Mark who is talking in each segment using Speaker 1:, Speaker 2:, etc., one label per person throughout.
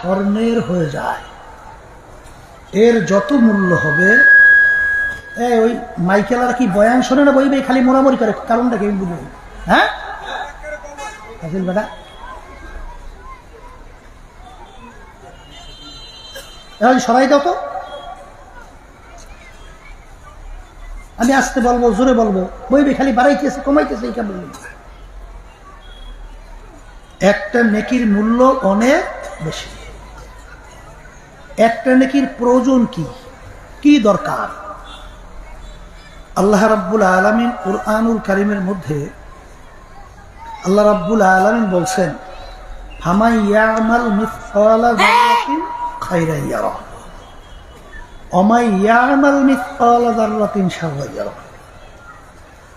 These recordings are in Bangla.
Speaker 1: স্বর্ণের হয়ে যায়। এর যত মূল্য হবে ওই মাইকেলার কি বয়ান শোনে না বইবে? খালি মোড়ামুড়ি করে, কারণটা কি বুঝব হ্যাঁ? বেটা। এখন দাও তো। আমি আসতে বলব, জোরে বলব। বইবে, খালি বাড়াইতেছে, কমাইতেছে এই কেমন একটা নেকির মূল্য অনেক বেশি। একটা নেকির প্রয়োজন কি? কি দরকার? আল্লাহ রাব্বুল আলমিন কোরআনুল কারিমের মধ্যে আল্লাহ রাব্বুল আলমিন বলছেন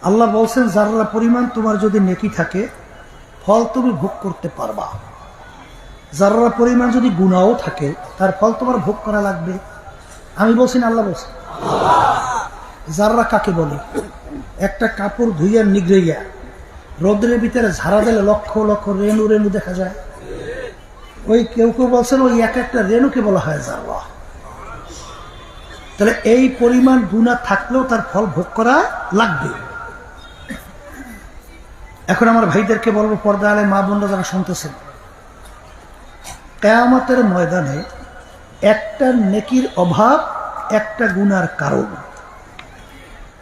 Speaker 1: আল্লাহ বলছেন যারা পরিমাণ তোমার যদি নেকি থাকে, ফল তুমি ভোগ করতে পারবা। যারা পরিমাণ যদি গুণাও থাকে, তার ফল তোমার ভোগ করা লাগবে। আমি বলছি না, আল্লাহ বলছি। যাররা কাকে বলে? একটা কাপড় ধুইয়া নিগড়াইয়া, রোদ্রের ভিতরে ঝাড়া দিলে লক্ষ লক্ষ রেণু রেণু দেখা যায়। ওই কেউ কেউ বলছেন, ওই এক একটা রেণুকে বলা হয় জাররা তাহলে এই পরিমাণ গুণা থাকলেও তার ফল ভোগ করা লাগবে। এখন আমার ভাইদেরকে বলব পর্দা আলে মা বোনরা যারা শুনতেছেন কেয়ামতের ময়দানে একটা নেকির অভাব, একটা গুনার কারণ।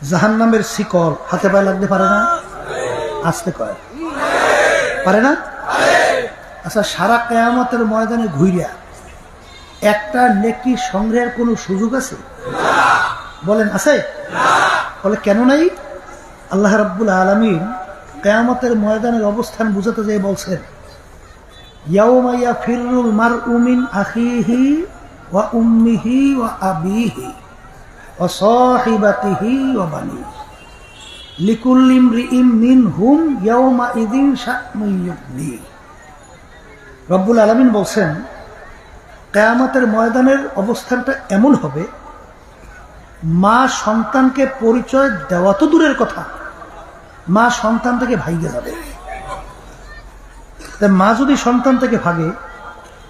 Speaker 1: জাহান নামের শিকল হাতে পায়ে লাগতে পারে না? আসতে কয়। পারে না? আচ্ছা সারা কেয়ামতের ময়দানে ঘুরিয়া একটা নেকি সংগ্রহের কোনো সুযোগ আছে? বলেন, আছে? বলে, কেন নাই? আল্লাহ রাব্বুল আলমিন কেয়ামতের ময়দানের অবস্থান বুঝাতে যেয়ে বলছেন উম্মিহি ইদিন রব্বুল আলামিন বলছেন, কেয়ামতের ময়দানের অবস্থানটা এমন হবে, মা সন্তানকে পরিচয় দেওয়া তো দূরের কথা, মা সন্তান থেকে ভাইগে যাবে। মা যদি সন্তান থেকে ভাগে,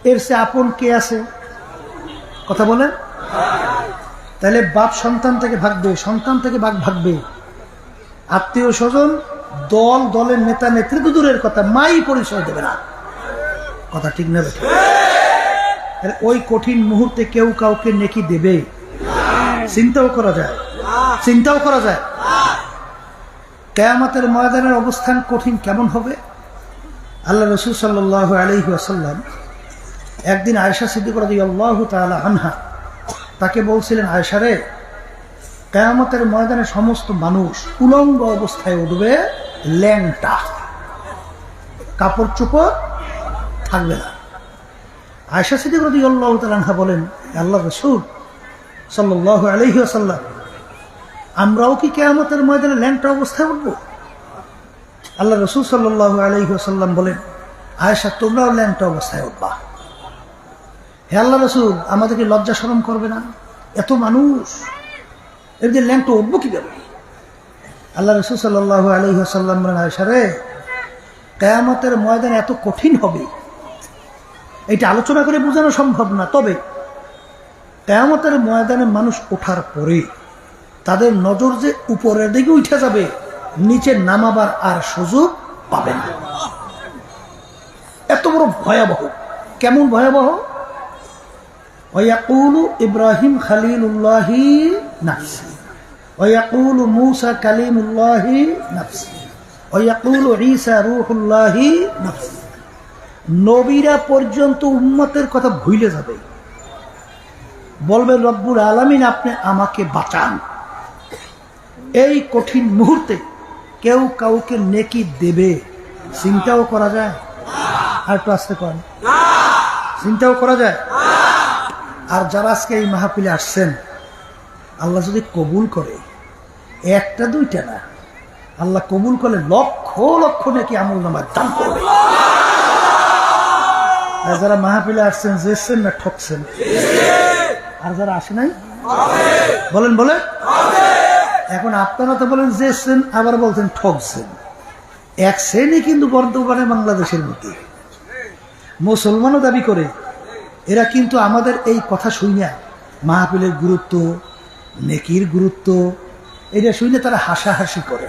Speaker 1: এর সে আপন কে আছে? কথা বলে তাহলে বাপ সন্তান থেকে ভাগবে, সন্তান থেকে ভাগ ভাগবে। আত্মীয় স্বজন, দল, দলের নেতা নেতৃত্ব দূরের কথা, মাই পরিচয় দেবে না। কথা ঠিক না? তাহলে ওই কঠিন মুহূর্তে কেউ কাউকে নেকি দেবে? চিন্তাও করা যায়। চিন্তাও করা যায়। কেয়ামতের ময়দানের অবস্থান কঠিন কেমন হবে? আল্লাহ রসুল সাল্লাহ আলহি আসাল্লাম একদিন আয়সা সিদ্দিক রাজি আল্লাহ তালা আনহা তাকে বলছিলেন আয়সারে কেয়ামতের ময়দানে সমস্ত মানুষ উলঙ্গ অবস্থায় উঠবে, ল্যাংটা। কাপড় চোপড় থাকবে না। আয়সা সিদ্দিক রাজি আল্লাহ তালানহা বলেন, আল্লাহ রসুল সাল্লাহ আলহি আসাল্লাম আমরাও কি কেয়ামতের ময়দানে ল্যাংটা অবস্থায় উঠবো? আল্লাহ রসুল সাল্লাহ আলহিহাসাল্লাম বলেন, আয়েশা, তোমরাও ল্যাংটা অবস্থায় উঠবা। হে আল্লাহ রসুল, আমাদেরকে লজ্জা স্মরণ করবে না। এত মানুষ। এর যে ল্যাংটা উঠবো কীভাবে? আল্লাহ রসুল সাল্লাহ আলহিহাসাল্লাম বলেন, আয়েশা রে, কেয়ামতের ময়দান এত কঠিন হবে। এটা আলোচনা করে বোঝানো সম্ভব না। তবে কেয়ামতের ময়দানে মানুষ ওঠার পরে তাদের নজর যে উপরের দিকে উঠে যাবে নিচে নামাবার আর সুযোগ পাবে না। এত বড় ভয়াবহ। কেমন ভয়াবহ? ইব্রাহিম ওয়াকুলু মুসা নাফসি। নবীরা পর্যন্ত উম্মতের কথা ভুলে যাবে। বলবে, রব্বুল আলামিন, আপনি আমাকে বাঁচান। এই কঠিন মুহূর্তে কেউ কাউকে নেকি দেবে। চিন্তাও করা যায়। আর একটু আসতে করেন চিন্তাও করা যায়। আর যারা আজকে এই মাহাপিলে আসছেন, আল্লাহ যদি কবুল করে, একটা দুইটা না, আল্লাহ কবুল করলে লক্ষ লক্ষ নাকি আমল নামার দান করবে। আর যারা মাহফিলে আসছেন যেছেন না, ঠকছেন। আর যারা আসে নাই? বলেন বলেন। এখন আপনারা তো বলেন যেছেন আবার বলছেন ঠকছেন এক শ্রেণি কিন্তু বর্তমানে বাংলাদেশের মধ্যে। মুসলমানও দাবি করে, এরা কিন্তু আমাদের এই কথা শুনে মাহফিলের গুরুত্ব, নেকির গুরুত্ব, এটা শুনে তারা হাসাহাসি করে।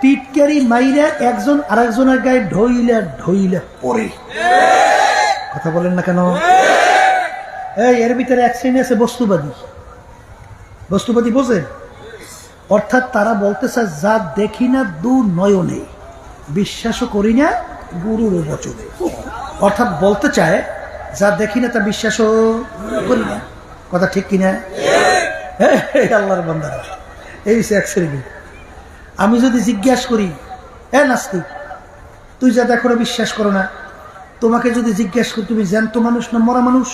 Speaker 1: টিটকারি মাইরা একজন আরেকজনের গায়ে ঢইলে ঢইলে পরে কথা বলেন না কেন? এই, এর ভিতরে এক শ্রেণি আছে বস্তুবাদী। বস্তুবাদী বোঝেন অর্থাৎ তারা বলতেছে যা দেখি না, দু নয়নে। বিশ্বাসও করি না গুরুর বচনে। অর্থাৎ বলতে চায়, যা দেখি না, তা বিশ্বাসও করি না। কথা ঠিক কিনা? এই আল্লাহর বান্দারা। এই এক শ্রেণি। আমি যদি জিজ্ঞাসা করি, এ নাস্তিক, তুই যা দেখো না, বিশ্বাস করো না। তোমাকে যদি জিজ্ঞাসা করি, তুমি জ্যান্ত মানুষ না মরা মানুষ?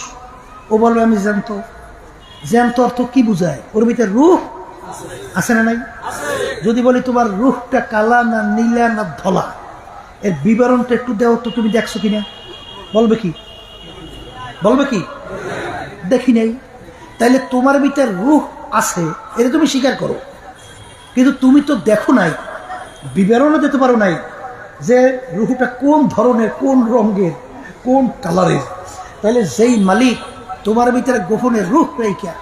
Speaker 1: ও বলবে, আমি জ্যান্ত। জ্যান্ত অর্থ কি বুঝায়? ওর ভিতরে রুহ আছে না নাই? যদি বলি তোমার রুহটা কালা না নীলা না ধলা, এর বিবরণটা একটু দেও তো তুমি দেখছ কিনা? বলবে কি? বলবে কি? দেখি নাই। তাইলে তোমার ভিতরে রুহ আছে, এটা তুমি স্বীকার করো। কিন্তু তুমি তো দেখো নাই, বিবরণও দিতে পারো নাই যে রুহুটা কোন ধরনের, কোন রঙের, কোন কালারের। তাহলে যেই মালিক তোমার ভিতরে গোপনে রুহ রেখা।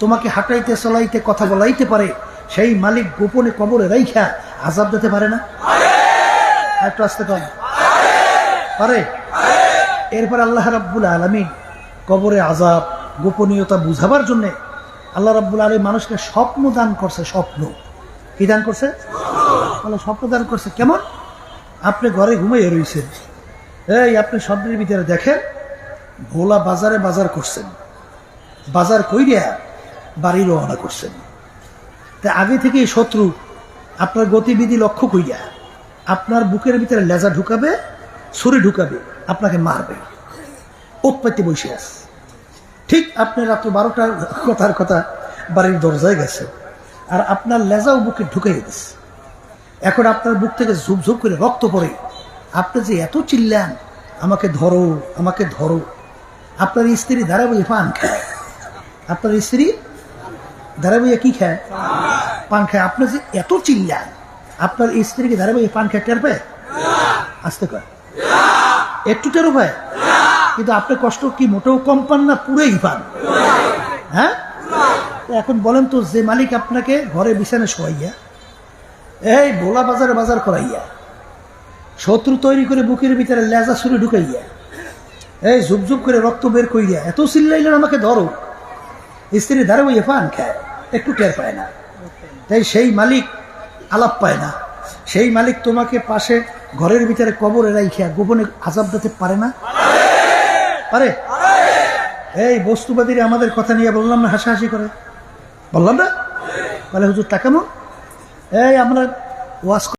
Speaker 1: তোমাকে হাঁটাইতে, চলাইতে, কথা বলাইতে পারে। সেই মালিক গোপনে কবরে রাইখা আজাব দিতে পারে না। একটু আসতে পারে পারে এরপর আল্লাহ রাব্বুল আলমী কবরে আজাব গোপনীয়তা বুঝাবার জন্যে আল্লাহ রাব্বুল আলমী মানুষকে স্বপ্ন দান করছে, স্বপ্ন। কি দান করছে? স্বপ্ন দান করছে। কেমন? আপনি ঘরে ঘুমিয়ে রয়েছেন এই, আপনি স্বপ্নের ভিতরে দেখেন ভোলা বাজারে বাজার করছেন। বাজার কইরিয়া বাড়ি রওনা করছেন। তা আগে থেকে শত্রু, আপনার গতিবিধি লক্ষ্য কইরা আপনার বুকের ভিতরে লেজা ঢুকাবে, ছুরি ঢুকাবে, আপনাকে মারবে। উৎপত্তি বসে আছে। ঠিক আপনি রাত্র বারোটার কথার কথা বাড়ির দরজায় গেছে আর আপনার লেজাও বুকে ঢুকাই দিচ্ছে এখন আপনার বুক থেকে ঝুপঝুপ করে রক্ত পড়ে। আপনি যে এত চিল্লান, আমাকে ধরো আমাকে ধরো। আপনার স্ত্রী ধারাবাহিক পান খায়। আপনার স্ত্রী ধারাবাহিক কি খায়? পান খায়। আপনি যে এত চিল্লান, আপনার স্ত্রীকে ধারাবাহিক পান খায় টের পায়? আসতে কয়। একটু টেরো পায়? কিন্তু আপনার কষ্ট কি মোটেও কম পান না পুরোই পান? হ্যাঁ? এখন বলেন তো, যে মালিক আপনাকে ঘরে বিছানে শোয়াইয়া, এই ভোলা বাজারে বাজার করাইয়া, শত্রু তৈরি করে বুকের ভিতরে লেজা ছুরি ঢুকাইয়া এই ঝুপঝুপ করে রক্ত বের কইয়া এত চিল্লাইলেন আমাকে ধরো। স্ত্রী ধারে বইয়ে পান খায়, একটু টের পায় না। তাই সেই মালিক আলাপ পায় না। সেই মালিক তোমাকে পাশে ঘরের ভিতরে কবরে রাইখা গোপনে আজাব দিতে পারে না? পারে? এই বস্তুবাদীরা আমাদের কথা নিয়ে বললাম না, হাসাহাসি করে। বললাম না? বলে, হুজুর, তাকানো? এই, আমরা ওয়াশ